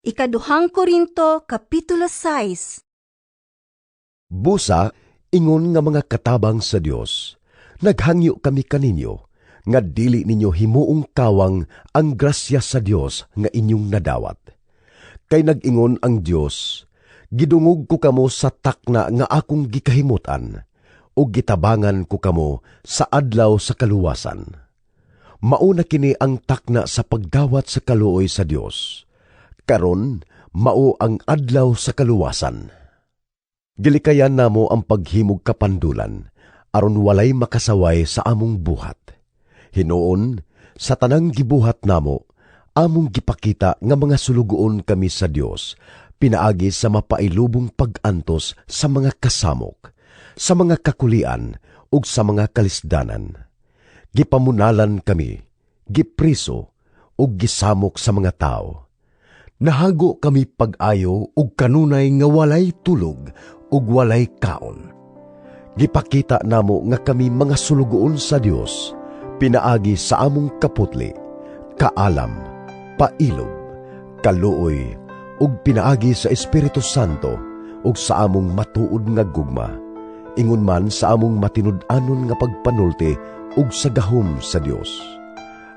Ikaduhang Korinto, Kapitulo 6 Busa, ingon nga mga katabang sa Dios, naghangyo kami kaninyo, nga dili ninyo himuong kawang ang grasya sa Dios nga inyong nadawat. Kay nagingon ang Dios, gidungog ko kamo sa takna nga akong gikahimutan, o gitabangan ko kamo sa adlaw sa kaluwasan. Mauna kini ang takna sa pagdawat sa kaluoy sa Dios. Karon, mao ang adlaw sa kaluwasan. Gilikayan namo ang paghimog kapandulan, aron walay makasaway sa among buhat. Hinoon, sa tanang gibuhat namo, among gipakita nga mga sulugoon kami sa Dios, pinaagi sa mapailubong pag-antos sa mga kasamok, sa mga kakulian, ug sa mga kalisdanan. Gipamunalan kami, gipriso, ug gisamok sa mga tao. Nahago kami pag-ayo ug kanunay nga walay tulog ug walay kaon. Gipakita namo nga kami mga sulugoon sa Dios, pinaagi sa among kaputli, kaalam, pailog, kaluoy, ug pinaagi sa Espiritu Santo ug sa among matuod nga gugma, ingon man sa among matinud-anon nga pagpanulti ug sa gahom sa Dios.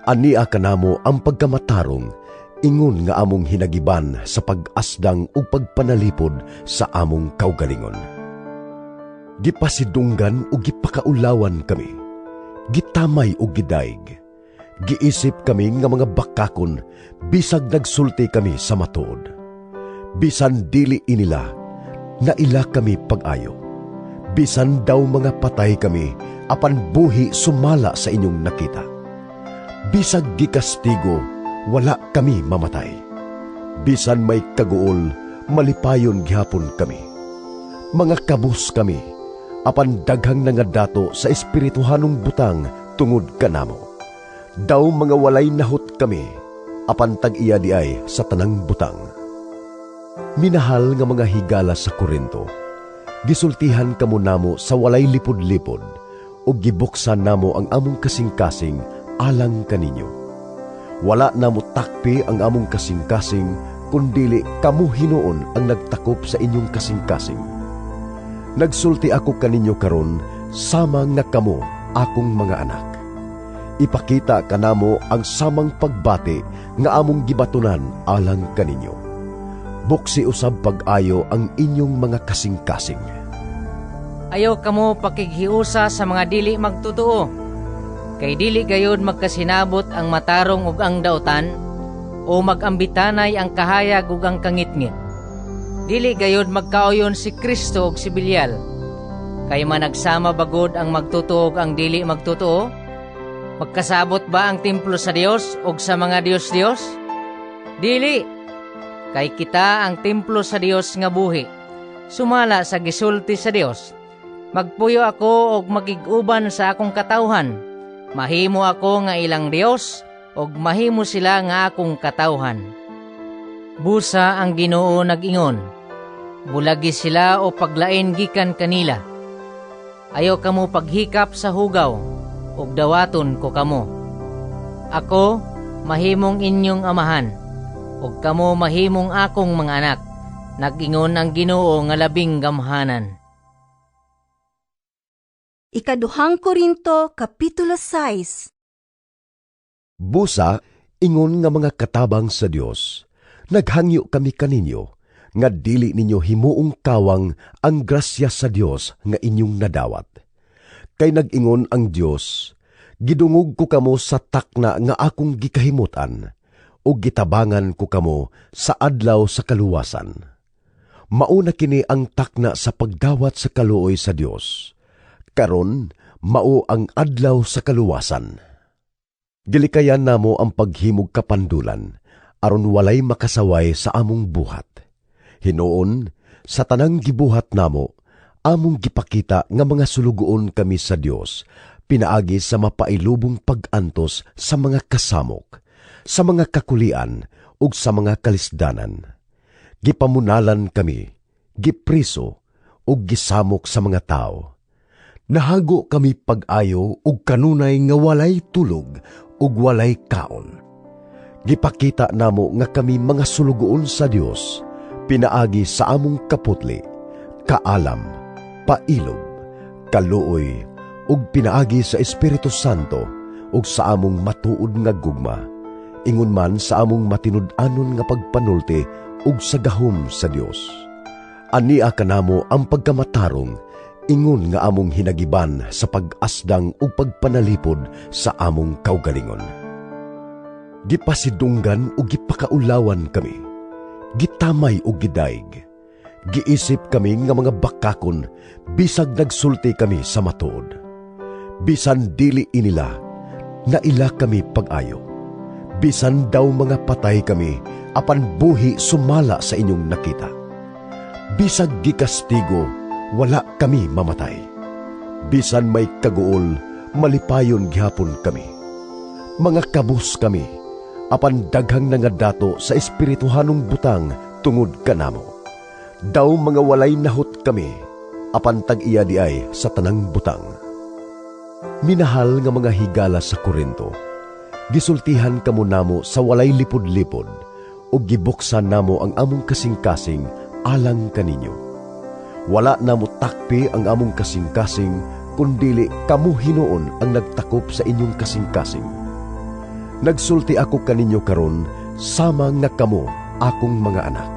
Ania kanamo ang pagkamatarong ingon nga among hinagiban sa pag-asdang ug pagpanalipod sa among kaugalingon. Gipasidunggan ug gipakaulawan kami. Gitamay ug gidaig. Giisip kami nga mga bakakon bisag nagsulti kami sa matuod. Bisan dili inila, naila kami pag-ayo. Bisan daw mga patay kami, apan buhi sumala sa inyong nakita. Bisag gikastigo, wala kami mamatay. Bisan may kaguol, malipayon gihapon kami. Mga kabus kami, apan daghang nga dato sa espirituhanong butang tungod kanamo. Daw mga walay nahot kami, apan tag-iya di ay sa tanang butang. Minahal nga mga higala sa Korinto, gisultihan kamo namo sa walay lipod-lipod, ug gibuksan namo ang among kasing-kasing alang kaninyo wala na mo takpi ang among kasing-kasing, kundili kamo hinuon ang nagtakop sa inyong kasing-kasing. Nagsulti ako kaninyo karon sama nga kamo akong mga anak. Ipakita kanamo ang samang pagbati nga among gibatunan alang kaninyo. Buksi usab pag-ayo ang inyong mga kasing-kasing. Ayaw kamo pakighiusa sa mga dili magtotoo kay dili gayud magkasinabot ang matarong ug ang dautan o magambitanay ang kahayag ug ang kangitngit. Dili gayud magkaoyon si Kristo ug si Bilyal. Kay managsama bagod ang magtutuo ug ang dili magtutuo? Magkasabot ba ang templo sa Dios ug sa mga Dios-Dios? Dili. Kay kita ang templo sa Dios nga buhi. Sumala sa gisulti sa Dios. Magpuyo ako og magiguban sa akong katawhan Mahimo ako nga ilang Dios og mahimo sila nga akong katawhan. Busa ang Ginoo nag-ingon. Bulagi sila o paglain gikan kanila. Ayaw kamo paghikap sa hugaw ug dawaton ko kamo. Ako mahimong inyong amahan ug kamo mahimong akong mga anak. Nag-ingon ang Ginoo nga labing gamhanan. Ikaduhang Korinto, Kapitulo 6 Busa, ingon nga mga katabang sa Dios, naghangyo kami kaninyo, nga dili ninyo himuong kawang ang grasya sa Dios nga inyong nadawat. Kay nagingon ang Dios, gidungog ko kamo sa takna nga akong gikahimutan, o gitabangan ko kamo sa adlaw sa kaluwasan. Mauna kini ang takna sa pagdawat sa kaluoy sa Dios karon mao ang adlaw sa kaluwasan. Gilikayan namo ang paghimog kapandulan, aron walay makasaway sa among buhat. Hinoon, sa tanang gibuhat namo, among gipakita nga mga sulugoon kami sa Dios, pinaagi sa mapailubong pag-antos sa mga kasamok, sa mga kakulian, ug sa mga kalisdanan. Gipamunalan kami, gipriso, ug gisamok sa mga tao nahago kami pag-ayo ug kanunay nga walay tulog ug walay kaon. Gipakita namo nga kami mga sulugoon sa Dios, pinaagi sa among kaputli, kaalam, pailog, kaluoy, ug pinaagi sa Espiritu Santo, ug sa among matuod nga gugma, ingon man sa among matinud-anon nga pagpanulti ug sa gahom sa Dios. Ania kanamo ang pagkamatarong, ingon nga among hinagiban sa pag-asdang ug pagpanalipod sa among kaugalingon gipasidunggan ug gipakaulawan kami. Gitamay ug gidaig. Giisip kami nga mga bakakon bisag nagsulti kami sa matuod. Bisan dili inila na ila kami pag-ayo. Bisan daw mga patay kami apan buhi sumala sa inyong nakita. Bisag gikastigo wala kami mamatay. Bisan may kaguol malipayon gihapon kami. Mga kabus kami apan daghang nga dato sa espirituhanong butang tungod kanamo. Daw mga walay nahot kami, apan tag-iya di sa tanang butang. Minahal nga mga higala sa Korinto, gisultihan kamo namo sa walay lipod-lipod, o gibuksan namo ang among kasing-kasing alang kaninyo. Wala namo takpi ang among kasing-kasing, kundili kamo hinuon ang nagtakop sa inyong kasing-kasing Nagsulti ako kaninyo karon sama nga kamo akong mga anak.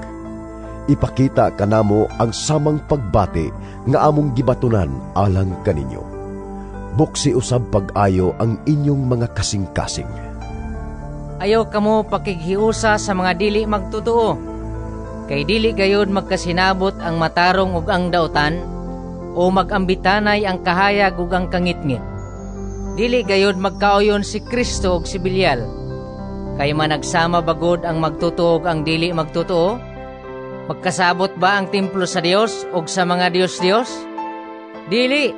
Ipakita kanamo ang samang pagbati nga among gibatunan alang kaninyo. Buksi usab pag-ayo ang inyong mga kasing-kasing. Ayaw kamo pakighiusa sa mga dili magtotoo. Kay dili gayud magkasinabot ang matarong ug ang dautan o magambitanay ang kahayag ug ang kangitngit Dili gayod magkaoyon si Kristo ug si Bilyal. Kay managsama bagod ang magtutuog ang dili magtutuo? Magkasabot ba ang templo sa Dios ug sa mga Dios-Dios? Dili.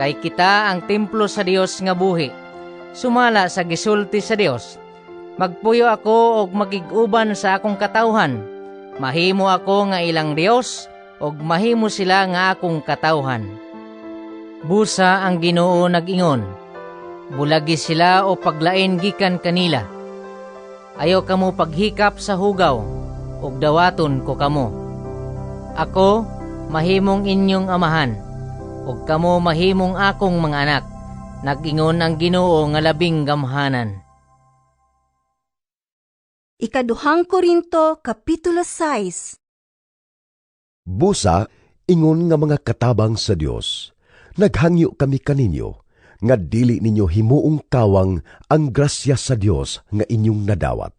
Kay kita ang templo sa Dios nga buhi. Sumala sa gisulti sa Dios. Magpuyo ako og magiguban sa akong katawhan. Mahimo ako nga ilang Dios ug mahimo sila nga akong katawhan. Busa ang Ginoo nag-ingon bulagi sila o paglain gikan kanila. Ayaw kamo paghikap sa hugaw, ug dawaton ko kamo. Ako, mahimong inyong amahan, ug kamo mahimong akong mga anak, nagingon ang ginoo nga labing gamhanan. Ikaduhang Korinto, Kapitulo 6 Busa, ingon nga mga katabang sa Dios, naghangyo kami kaninyo, nga dili ninyo himuong kawang ang grasya sa Dios nga inyong nadawat.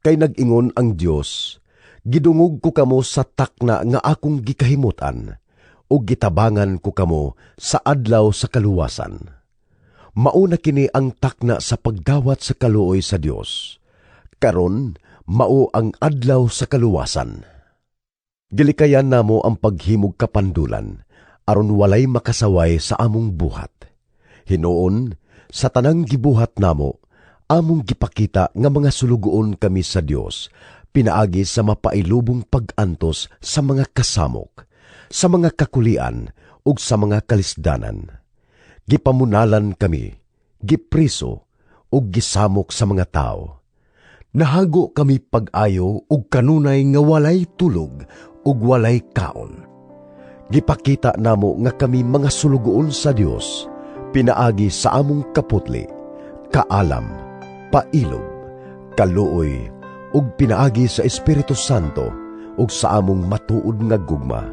Kay nag-ingon ang Dios, gidungog ko kamo sa takna nga akong gikahimutan, o gitabangan ko kamo sa adlaw sa kaluwasan. Mauna kini ang takna sa pagdawat sa kaluoy sa Dios. Karon, mao ang adlaw sa kaluwasan. Gilikayan namo ang paghimog kapandulan, aron walay makasaway sa among buhat Hinoon, sa tanang gibuhat namo, among gipakita nga mga sulugoon kami sa Dios, pinaagi sa mapailubong pag-antos sa mga kasamok, sa mga kakulian, ug sa mga kalisdanan. Gipamunalan kami, gipriso, ug gisamok sa mga tao. Nahago kami pag-ayo ug kanunay nga walay tulog ug walay kaon. Gipakita namo nga kami mga sulugoon sa Dios, pinaagi sa among kaputli, kaalam, pailog, kaluoy, ug pinaagi sa Espiritu Santo, ug sa among matuod nga gugma,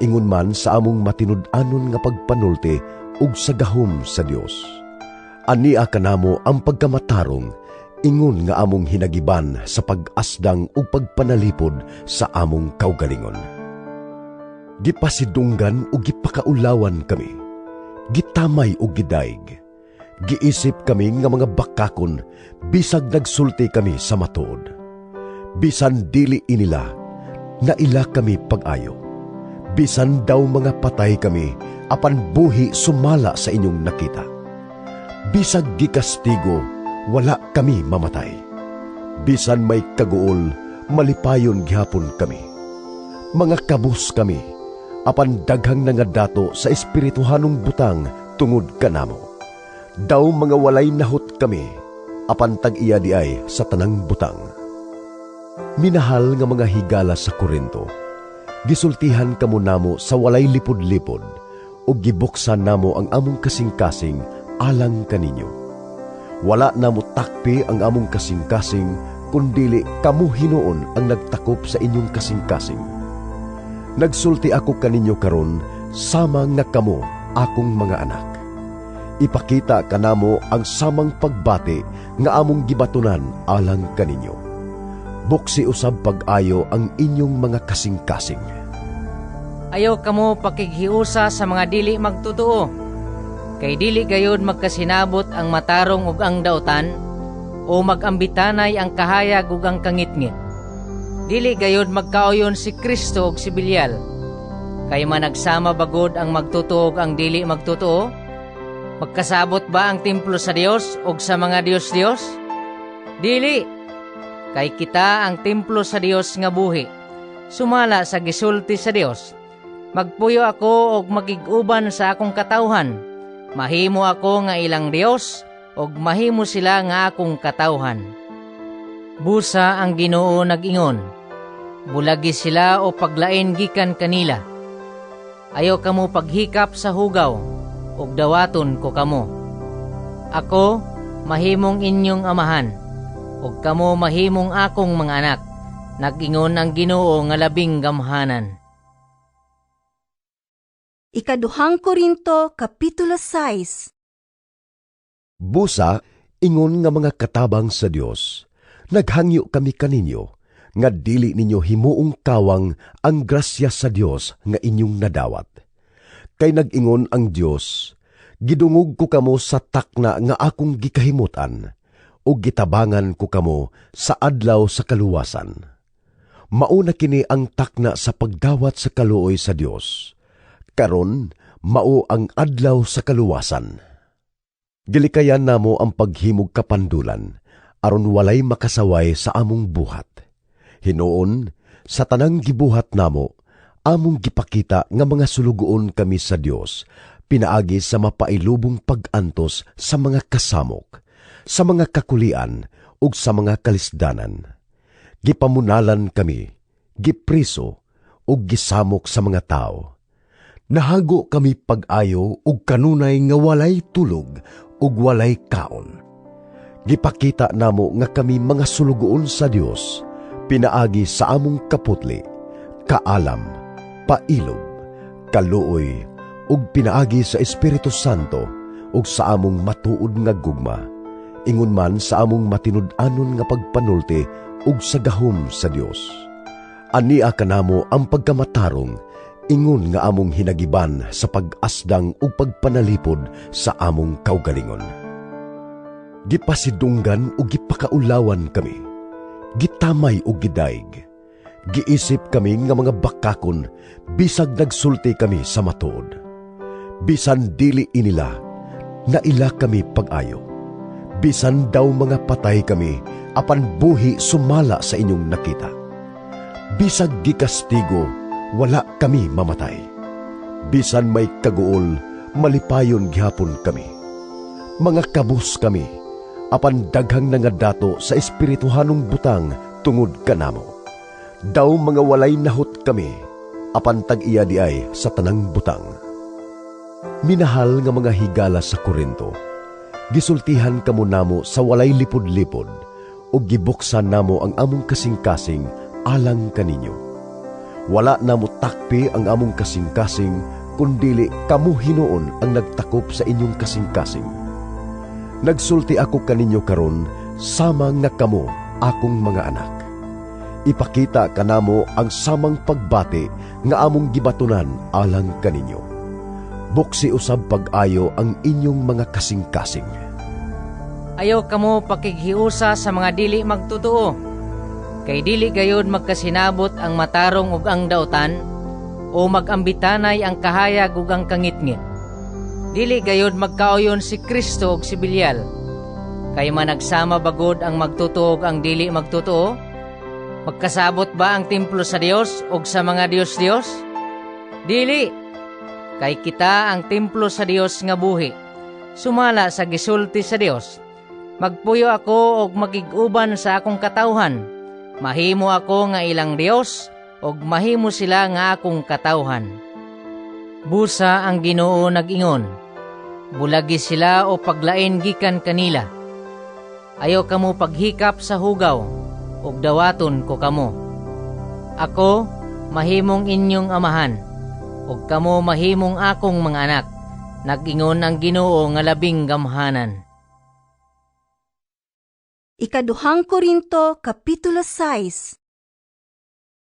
ingon man sa among matinud-anon nga pagpanulti ug sa gahom sa Dios. Ania kanamo ang pagkamatarong, ingon nga among hinagiban sa pag-asdang ug pagpanalipod sa among kaugalingon. Gipasidunggan ug gipakaulawan kami gitamay o gidaig. Giisip kami nga mga bakakon, bisag nagsulti kami sa matuod. Bisan dili inila, na ila kami pag-ayo. Bisan daw mga patay kami, apan buhi sumala sa inyong nakita. Bisag gikastigo, wala kami mamatay. Bisan may kaguol, malipayon gihapon kami. Mga kabus kami, apan daghang nga dato sa espirituhanong butang tungod kanamo. Daw mga walay nahot kami, apan tag-iya sa tanang butang. Minahal nga mga higala sa Korinto, gisultihan kamo namo sa walay lipod-lipod, o gibuksan namo ang among kasing-kasing alang kaninyo. Wala namo takpi ang among kasing-kasing, kundili kamo hinuon ang nagtakop sa inyong kasing-kasing. Nagsulti ako kaninyo karon sama nga kamo akong mga anak. Ipakita kanamo ang samang pagbati nga among gibatunan alang kaninyo. Buksi usab pag-ayo ang inyong mga kasing-kasing. Ayaw kamo pakighiusa sa mga dili magtotoo. Kay dili gayud magkasinabot ang matarong ug ang dautan o magambitanay ang kahayag ug ang kangitngit. Dili gayud magkaoyon si Kristo ug si Bilyal. Kay managsama bagod ang magtotoo ug ang dili magtotoo? Magkasabot ba ang templo sa Dios o sa mga Dios-Dios? Dili. Kay kita ang templo sa Dios nga buhi. Sumala sa gisulti sa Dios. Magpuyo ako og magiguban sa akong katawhan. Mahimo ako nga ilang Dios og mahimo sila nga akong katawhan. Busa ang Ginoo nag-ingon. Bulagi sila o paglain gikan kanila. Ayaw kamo paghikap sa hugaw ug dawaton ko kamo. Ako mahimong inyong amahan ug kamo mahimong akong mga anak. Nagingon ang Ginoo nga labing gamhanan. Ikaduhang Korinto, Kapitulo 6 Busa, ingon nga mga katabang sa Dios, naghangyo kami kaninyo, nga dili ninyo himuong kawang ang grasya sa Dios nga inyong nadawat. Kay nag-ingon ang Dios, gidungog ko kamo sa takna nga akong gikahimutan, o gitabangan ko kamo sa adlaw sa kaluwasan. Mauna kini ang takna sa pagdawat sa kaluoy sa Dios. Karon, mao ang adlaw sa kaluwasan. Gilikayan namo ang paghimog kapandulan, aron walay makasaway sa among buhat. Hinoon, sa tanang gibuhat namo, among gipakita nga mga sulugoon kami sa Dios, pinaagi sa mapailubong pag-antos sa mga kasamok, sa mga kakulian, ug sa mga kalisdanan. Gipamunalan kami, gipriso, ug gisamok sa mga tao. Nahago kami pag-ayo ug kanunay nga walay tulog ug walay kaon. Gipakita namo nga kami mga sulugoon sa Dios, pinaagi sa among kaputli, kaalam, pailog, kaluoy, ug pinaagi sa Espiritu Santo ug sa among matuod nga gugma, ingon man sa among matinud-anon nga pagpanulti ug sa gahom sa Dios. Ania kanamo ang pagkamatarong, ingon nga among hinagiban sa pag-asdang ug pagpanalipod sa among kaugalingon. Gipasidunggan ug gipakaulawan kami. Gitamay ug gidaig. Giisip kami nga mga bakakon bisag nagsulti kami sa matuod. Bisan dili inila, naila kami pag-ayo. Bisan daw mga patay kami, apan buhi sumala sa inyong nakita. Bisag di kastigo, wala kami mamatay. Bisan may kaguol, malipayon gihapon kami. Mga kabus kami, apan daghang nga dato sa espirituhanong butang tungod kanamo. Daw mga walay nahot kami, apan tag-iya di ay sa tanang butang. Minahal nga mga higala sa Korinto, gisultihan kamo namo sa walay lipod-lipod, o gibuksan namo ang among kasing-kasing alang kaninyo. Wala namo takpi ang among kasing-kasing, kundili kamo hinuon ang nagtakop sa inyong kasing-kasing. Nagsulti ako kaninyo karon sama nga kamo akong mga anak. Ipakita kanamo ang samang pagbati nga among gibatunan alang kaninyo. Buksi usab pag-ayo ang inyong mga kasing-kasing. Ayaw kamo pakighiusa sa mga dili magtotoo. Kay dili gayud magkasinabot ang matarong ug ang dautan o magambitanay ang kahayag ug ang kangitngit. Dili gayud magkaoyon si Kristo ug si Bilyal. Kay managsama bagod ang magtotoo ug ang dili magtotoo? Magkasabot ba ang templo sa Dios ug sa mga Dios-Dios? Dili. Kay kita ang templo sa Dios nga buhi. Sumala sa gisulti sa Dios. Magpuyo ako og magiguban sa akong katawhan. Mahimo ako nga ilang Dios og mahimo sila nga akong katawhan. Busa ang Ginoo nag-ingon. Bulagi sila o paglain gikan kanila. Ayaw kamo paghikap sa hugaw ug dawaton ko kamo. Ako mahimong inyong amahan ug kamo mahimong akong mga anak. Nag-ingon ang Ginoo nga labing gamhanan. Ikaduhang Korinto, Kapitulo 6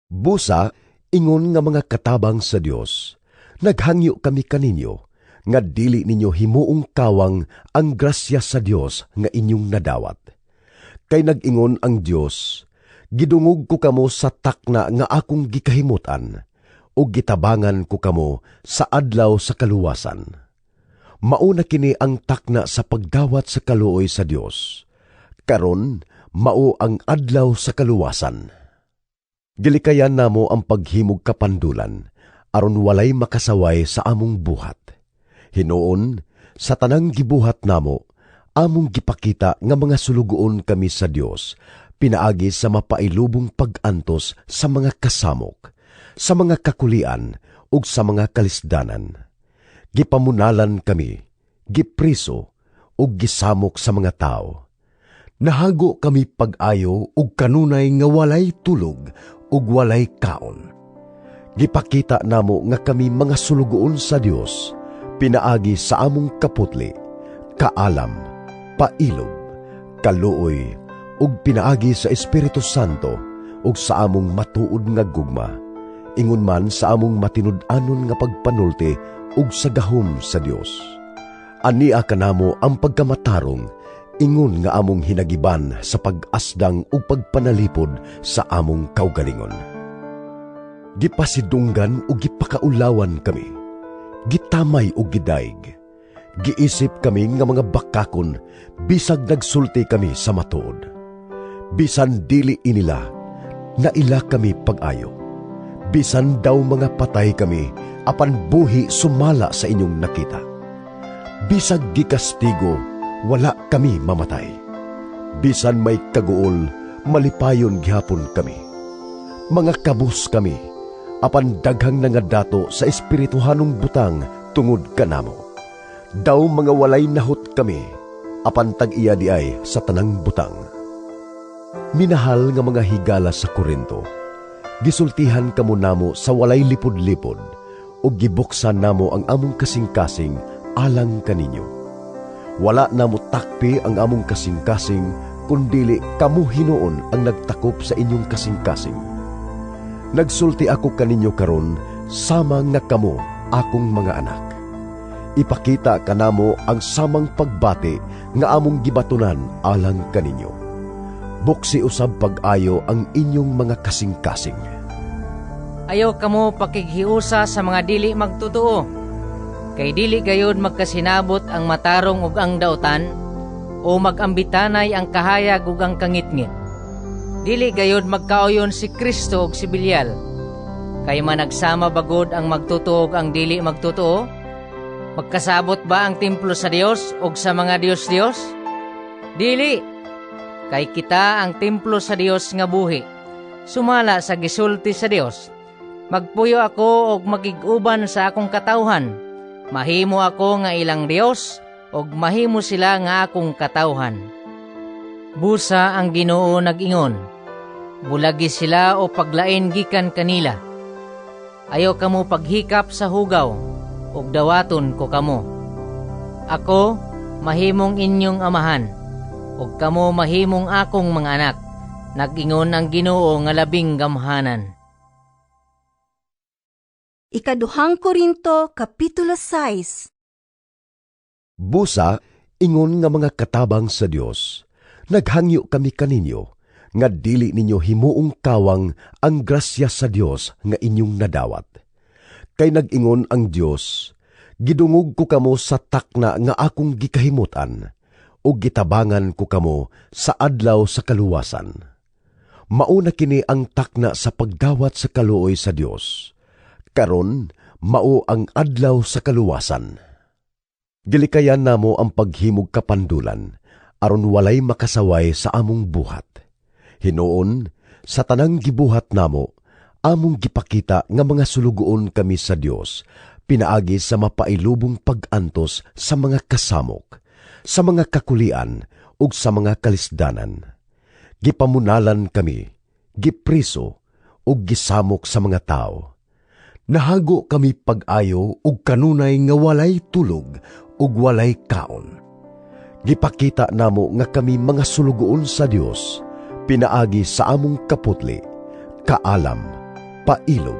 Busa, ingon nga mga katabang sa Dios, naghangyo kami kaninyo, nga dili ninyo himuong kawang ang grasya sa Dios nga inyong nadawat. Kay nag-ingon ang Dios, gidungog ko kamo sa takna nga akong gikahimutan, o gitabangan ko kamo sa adlaw sa kaluwasan. Mauna kini ang takna sa pagdawat sa kaluoy sa Dios. Karon, mao ang adlaw sa kaluwasan. Gilikayan namo ang paghimog kapandulan, aron walay makasaway sa among buhat. Hinoon, sa tanang gibuhat namo, among gipakita nga mga sulugoon kami sa Dios, pinaagi sa mapailubong pag-antos sa mga kasamok, sa mga kakulian, ug sa mga kalisdanan. Gipamunalan kami, gipriso, ug gisamok sa mga tao. Nahago kami pag-ayo ug kanunay nga walay tulog ug walay kaon. Gipakita namo nga kami mga sulugoon sa Dios, pinaagi sa among kaputli, kaalam, pailog, kaluoy, ug pinaagi sa Espiritu Santo ug sa among matuod nga gugma, ingon man sa among matinud-anon nga pagpanulti ug sa gahom sa Dios. Ania kanamo ang pagkamatarong ingon nga among hinagiban sa pag-asdang ug pagpanalipod sa among kaugalingon. Gipasidunggan ug gipakaulawan kami. Gitamay ug gidaig. Giisip kami nga mga bakakon bisag nagsulti kami sa matuod. Bisan dili inila, naila kami pag-ayo. Bisan daw mga patay kami, apan buhi sumala sa inyong nakita. Bisag gikastigo, wala kami mamatay. Bisan may kaguol, malipayon gihapon kami. Mga kabus kami, apan daghang nga dato sa espirituhanong butang tungod kanamo. Daw mga walay nahot kami, apan tag-iya sa tanang butang. Minahal nga mga higala sa Korinto, gisultihan kamo namo sa walay lipod-lipod, o gibuksan namo ang among kasing-kasing alang kaninyo. Wala namo takpi ang among kasing-kasing, kundili kamo hinoon ang nagtakop sa inyong kasing-kasing. Nagsulti ako kaninyo karon sama nga kamo akong mga anak. Ipakita kanamo ang samang pagbati nga among gibatunan alang kaninyo. Buksi usab pag-ayo ang inyong mga kasing-kasing. Ayaw kamo pakighiusa sa mga dili magtotoo. Kay dili gayud magkasinabot ang matarong ug ang dautan o magambitanay ang kahayag ug ang kangitngit. Dili gayud magkaoyon si Kristo ug si Belial. Kay managsama bagod ang magtotoo ug ang dili magtotoo? Magkasabot ba ang templo sa Dios ug sa mga Dios-Dios? Dili. Kay kita ang templo sa Dios nga buhi. Sumala sa gisulti sa Dios. Magpuyo ako og magiguban sa akong katawhan. Mahimo ako nga ilang Dios og mahimo sila nga akong katawhan. Busa ang Ginoo nag-ingon. Bulagi sila o paglain gikan kanila. Ayaw kamo paghikap sa hugaw ug dawaton ko kamo. Ako mahimong inyong amahan ug kamo mahimong akong mga anak. Nag-ingon ang Ginoo nga labing gamhanan. Ikaduhang Korinto, Kapitulo 6 Busa, ingon nga mga katabang sa Dios, naghangyo kami kaninyo, nga dili ninyo himuong kawang ang grasya sa Dios nga inyong nadawat. Kay nag-ingon ang Dios, gidungog ko kamo sa takna nga akong gikahimutan, o gitabangan ko kamo sa adlaw sa kaluwasan. Mauna kini ang takna sa pagdawat sa kaluoy sa Dios. Karon, mao ang adlaw sa kaluwasan. Gilikayan namo ang paghimog kapandulan, aron walay makasaway sa among buhat. Hinoon, sa tanang gibuhat namo, among gipakita nga mga sulugoon kami sa Dios, pinaagi sa mapailubong pag-antos sa mga kasamok, sa mga kakulian, ug sa mga kalisdanan. Gipamunalan kami, gipriso, ug gisamok sa mga tao. Nahago kami pag-ayo ug kanunay nga walay tulog ug walay kaon. Gipakita namo nga kami mga sulugoon sa Dios, pinaagi sa among kaputli, kaalam, pailog,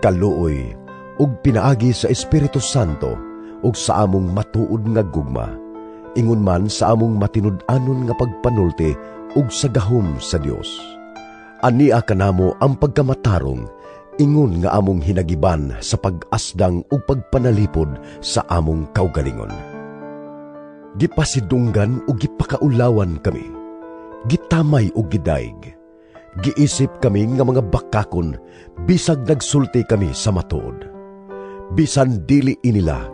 kaluoy, ug pinaagi sa Espiritu Santo ug sa among matuod nga gugma, ingon man sa among matinud-anon nga pagpanulti ug sa gahom sa Dios. Ania kanamo ang pagkamatarong ingon nga among hinagiban sa pag-asdang ug pagpanalipod sa among kaugalingon. Gipasidunggan ug gipakaulawan kami. Gitamay ug gidaig. Giisip kami nga mga bakakon bisag nagsulti kami sa matuod. Bisan dili inila,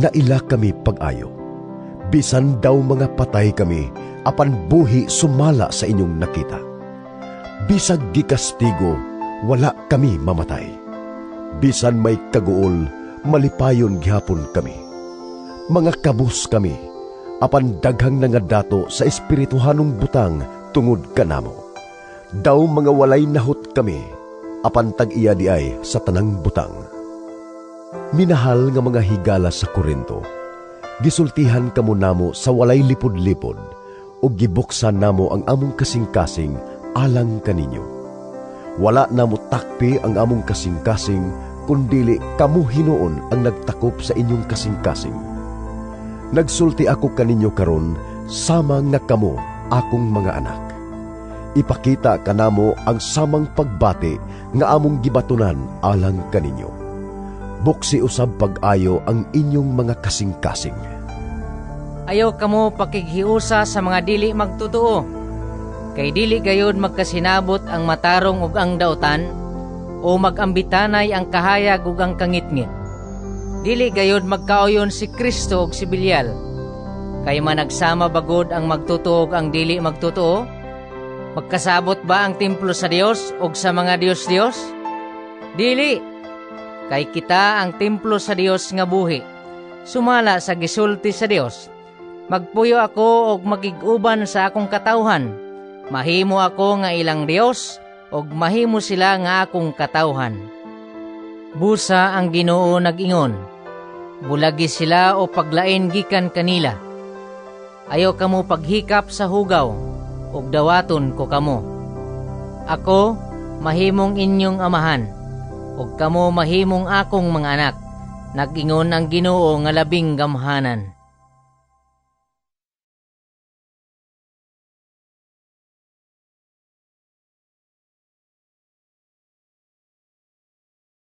naila kami pag-ayo. Bisan daw mga patay kami, apan buhi sumala sa inyong nakita. Bisag gikastigo, wala kami mamatay. Bisan may kaguol, malipayon gihapon kami. Mga kabus kami, apan daghang nga dato sa espirituhanong butang tungod kanamo. Daw mga walay nahot kami, apan tag-iya sa tanang butang. Minahal nga mga higala sa Korinto, gisultihan kamo namo sa walay lipod-lipod, ug gibuksan namo ang among kasing-kasing alang kaninyo. Wala namo takpi ang among kasing-kasing, kundili kamo hinuon ang nagtakop sa inyong kasing-kasing. Nagsulti ako kaninyo karon sama nga kamo akong mga anak. Ipakita kanamo ang samang pagbati nga among gibatunan alang kaninyo. Buksi usab pag-ayo ang inyong mga kasing-kasing. Ayaw kamo pakighiusa sa mga dili magtotoo. Kay dili gayud magkasinabot ang matarong ug ang dautan o magambitanay ang kahayag ug ang kangitngit. Dili gayud magkaoyon si Kristo ug si Belial. Kay managsama bagod ang magtotoo ug ang dili magtotoo? Magkasabot ba ang templo sa Dios ug sa mga Dios-Dios? Dili. Kay kita ang templo sa Dios nga buhi. Sumala sa gisulti sa Dios. Magpuyo ako og magiguban sa akong katawhan. Mahimo ako nga ilang Dios og mahimo sila nga akong katawhan. Busa ang Ginoo nag-ingon. Bulagi sila o paglain gikan kanila. Ayaw kamo paghikap sa hugaw ug dawaton ko kamo. Ako mahimong inyong amahan ug kamo mahimong akong mga anak. Nag-ingon ang Ginoo nga labing gamhanan.